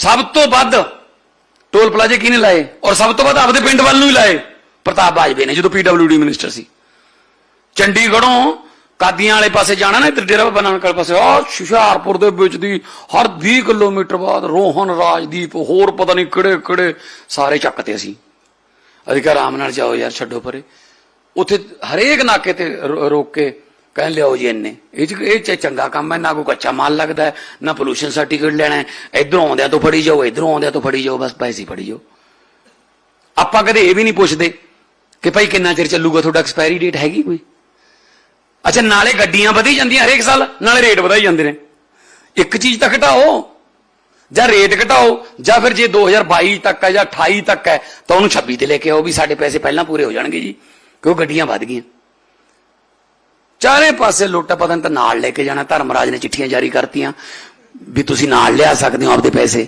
ਸਭ ਤੋਂ ਵੱਧ ਟੋਲ ਪਲਾਜ਼ੇ ਕਿਹਨੇ ਲਾਏ? ਔਰ ਸਭ ਤੋਂ ਵੱਧ ਆਪਦੇ ਪਿੰਡ ਵੱਲ ਨੂੰ ਹੀ ਲਾਏ? ਪ੍ਰਤਾਪ ਬਾਜਵੇ ਨੇ, ਜਦੋਂ ਪੀਡਬਲਯੂਡੀ ਮਿਨਿਸਟਰ ਸੀ। ਚੰਡੀਗੜ੍ਹੋਂ ਕਾਦੀਆਂ ਵਾਲੇ ਪਾਸੇ ਜਾਣਾ ਨਾ, ਇੱਧਰ ਡੇਰਾ ਬਾਬਾ ਨਾਨਕ ਵਾਲੇ ਪਾਸੇ ਆ ਹੁਸ਼ਿਆਰਪੁਰ ਦੇ ਵਿੱਚ ਦੀ ਹਰ 20 ਕਿਲੋਮੀਟਰ ਬਾਅਦ ਰੋਹਨ, ਰਾਜਦੀਪ, ਹੋਰ ਪਤਾ ਨਹੀਂ ਕਿਹੜੇ ਕਿਹੜੇ ਸਾਰੇ ਚੱਕਤੇ ਅਸੀਂ। ਅਸੀਂ ਕਿਹਾ ਆਰਾਮ ਨਾਲ ਜਾਓ ਯਾਰ, ਛੱਡੋ ਪਰੇ। ਉੱਥੇ ਹਰੇਕ ਨਾਕੇ ਤੇ ਰੋ- ਰੋਕ ਕੇ ਕਹਿ ਲਿਆਓ ਜੀ ਇੰਨੇ। ਇਹ ਚ ਇਹ ਚ ਚੰਗਾ ਕੰਮ ਹੈ, ਨਾ ਕੋਈ ਕੱਚਾ ਮਾਲ ਲੱਗਦਾ ਹੈ, ਨਾ ਪੋਲੂਸ਼ਨ ਸਰਟੀਫਿਕੇਟ ਲੈਣਾ ਹੈ। ਇਧਰੋਂ ਆਉਂਦਿਆਂ ਤੋਂ ਫੜੀ ਜਾਓ, ਇਧਰੋਂ ਆਉਂਦਿਆਂ ਤੋਂ ਫੜੀ ਜਾਓ, ਬਸ ਪੈਸੇ ਫੜੀ ਜਾਓ। ਆਪਾਂ ਕਦੇ ਇਹ ਵੀ ਨਹੀਂ ਪੁੱਛਦੇ ਕਿ ਭਾਈ ਕਿੰਨਾ ਚਿਰ ਚੱਲੂਗਾ ਤੁਹਾਡਾ ਐਕਸਪਾਇਰੀ ਡੇਟ ਹੈਗੀ ਕੋਈ? ਅੱਛਾ, ਨਾਲੇ ਗੱਡੀਆਂ ਵਧੀ ਜਾਂਦੀਆਂ ਹਰੇਕ ਸਾਲ, ਨਾਲੇ ਰੇਟ ਵਧਾਈ ਜਾਂਦੇ ਨੇ। ਇੱਕ ਚੀਜ਼ ਤਾਂ ਘਟਾਓ, ਜਾਂ ਰੇਟ ਘਟਾਓ, ਜਾਂ ਫਿਰ ਜੇ 2022 ਤੱਕ ਹੈ ਜਾਂ 28 ਤੱਕ ਹੈ, ਤਾਂ ਉਹਨੂੰ 26 ਤੇ ਲੈ ਕੇ ਆਓ ਵੀ ਸਾਡੇ ਪੈਸੇ ਪਹਿਲਾਂ ਪੂਰੇ ਹੋ ਜਾਣਗੇ ਜੀ, ਕਿਉਂ ਗੱਡੀਆਂ ਵਧ ਗਈਆਂ। ਚਾਰੇ ਪਾਸੇ ਲੁੱਟ ਪਤਨ ਤਾਂ ਨਾਲ ਲੈ ਕੇ ਜਾਣਾ ਧਰਮ ਰਾਜ ਨੇ ਚਿੱਠੀਆਂ ਜਾਰੀ ਕਰਤੀਆਂ ਵੀ ਤੁਸੀਂ ਨਾਲ ਲਿਆ ਸਕਦੇ ਹੋ ਆਪਦੇ ਪੈਸੇ।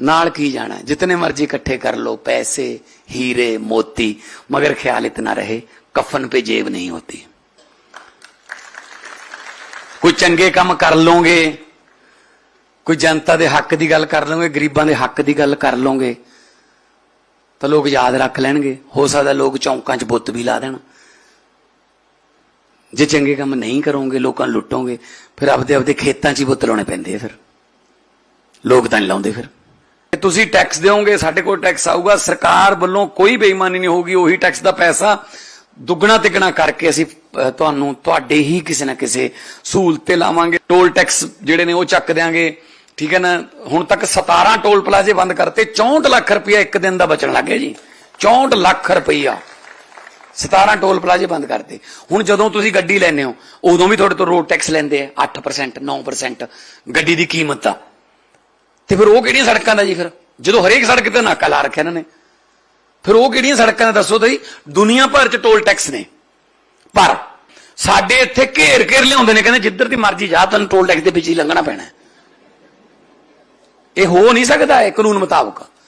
ਨਾਲ ਕੀ ਜਾਣਾ? ਜਿੰਨੇ ਮਰਜ਼ੀ ਇਕੱਠੇ ਕਰ ਲੋ ਪੈਸੇ, ਹੀਰੇ, ਮੋਤੀ, ਮਗਰ ਖਿਆਲ ਇਤਨਾ ਰਹੇ, ਕਫਨ ਪੇ ਜੇਬ ਨਹੀਂ ਹੁੰਦੀ ਕੋਈ ਚੰਗੇ ਕੰਮ ਕਰ ਲੋਗੇ ਕੋਈ ਜਨਤਾ ਦੇ ਹੱਕ ਦੀ ਗੱਲ ਕਰ ਲੋਗੇ ਗਰੀਬਾਂ ਦੇ ਹੱਕ ਦੀ ਗੱਲ ਕਰ ਲੋਗੇ ਤਾਂ ਲੋਕ ਯਾਦ ਰੱਖ ਲੈਣਗੇ। ਹੋ ਸਕਦਾ ਲੋਕ ਚੌਂਕਾਂ 'ਚ ਬੁੱਤ ਵੀ ਲਾ ਦੇਣ। ਜੇ ਚੰਗੇ ਕੰਮ ਨਹੀਂ ਕਰੋਗੇ, ਲੋਕਾਂ ਨੂੰ ਲੁੱਟੋਗੇ, ਫਿਰ ਆਪਦੇ ਆਪਦੇ ਖੇਤਾਂ 'ਚ ਹੀ ਬੁੱਤ ਲਾਉਣੇ ਪੈਂਦੇ ਆ ਫਿਰ। ਲੋਕ ਤਾਂ ਨਹੀਂ ਲਾਉਂਦੇ ਫਿਰ। ਤੁਸੀਂ ਟੈਕਸ ਦਿਓਗੇ, ਸਾਡੇ ਕੋਲ ਟੈਕਸ ਆਊਗਾ, ਸਰਕਾਰ ਵੱਲੋਂ ਕੋਈ ਬੇਈਮਾਨੀ ਨਹੀਂ ਹੋਊਗੀ, ਉਹੀ ਟੈਕਸ ਦਾ ਪੈਸਾ ਦੁੱਗਣਾ ਤਿੱਗਣਾ ਕਰਕੇ ਅਸੀਂ ਤੁਹਾਨੂੰ, ਤੁਹਾਡੇ ਹੀ ਕਿਸੇ ਨਾ ਕਿਸੇ ਸਹੂਲਤ ਤੇ ਲਾਵਾਂਗੇ। ਟੋਲ ਟੈਕਸ ਜਿਹੜੇ ਨੇ ਉਹ ਚੱਕ ਦਿਆਂਗੇ। ਠੀਕ ਹੈ ਨਾ? ਹੁਣ ਤੱਕ 17 ਟੋਲ ਪਲਾਜ਼ੇ ਬੰਦ ਕਰਤੇ 64 ਲੱਖ ਰੁਪਇਆ ਇੱਕ ਦਿਨ ਦਾ ਬਚਣ ਲੱਗ ਗਿਆ ਜੀ। 64 ਲੱਖ ਰੁਪਇਆ। 17 ਟੋਲ ਪਲਾਜ਼ੇ ਬੰਦ ਕਰਤੇ। ਹੁਣ ਜਦੋਂ ਤੁਸੀਂ ਗੱਡੀ ਲੈਂਦੇ ਹੋ, ਉਦੋਂ ਵੀ ਤੁਹਾਡੇ ਤੋਂ ਰੋਡ ਟੈਕਸ ਲੈਂਦੇ ਆ 8% 9% ਗੱਡੀ ਦੀ ਕੀਮਤ ਆ। ਤੇ ਫਿਰ ਉਹ ਕਿਹੜੀਆਂ ਸੜਕਾਂ ਦਾ ਜੀ ਫਿਰ? ਜਦੋਂ ਹਰੇਕ ਸੜਕ ਤੇ ਨਾਕਾ ਲਾ ਰੱਖਿਆ ਇਹਨਾਂ ਨੇ। ਫਿਰ ਉਹ ਕਿਹੜੀਆਂ ਸੜਕਾਂ ਦਾ ਦੱਸੋ ਤੁਸੀਂ? ਦੁਨੀਆ ਭਰ ਚ ਟੋਲ ਟੈਕਸ ਨੇ। ਪਰ ਸਾਡੇ ਇੱਥੇ ਘੇਰ ਘੇਰ ਲਿਆਉਂਦੇ ਨੇ, ਕਹਿੰਦੇ ਜਿੱਧਰ ਦੀ ਮਰਜ਼ੀ ਜਾ ਤੈਨੂੰ ਟੋਲ ਟੈਕਸ ਦੇ ਵਿੱਚ ਹੀ ਲੰਘਣਾ ਪੈਣਾ। ਇਹ ਹੋ ਨਹੀਂ ਸਕਦਾ, ਇਹ ਕਾਨੂੰਨ ਮੁਤਾਬਕ।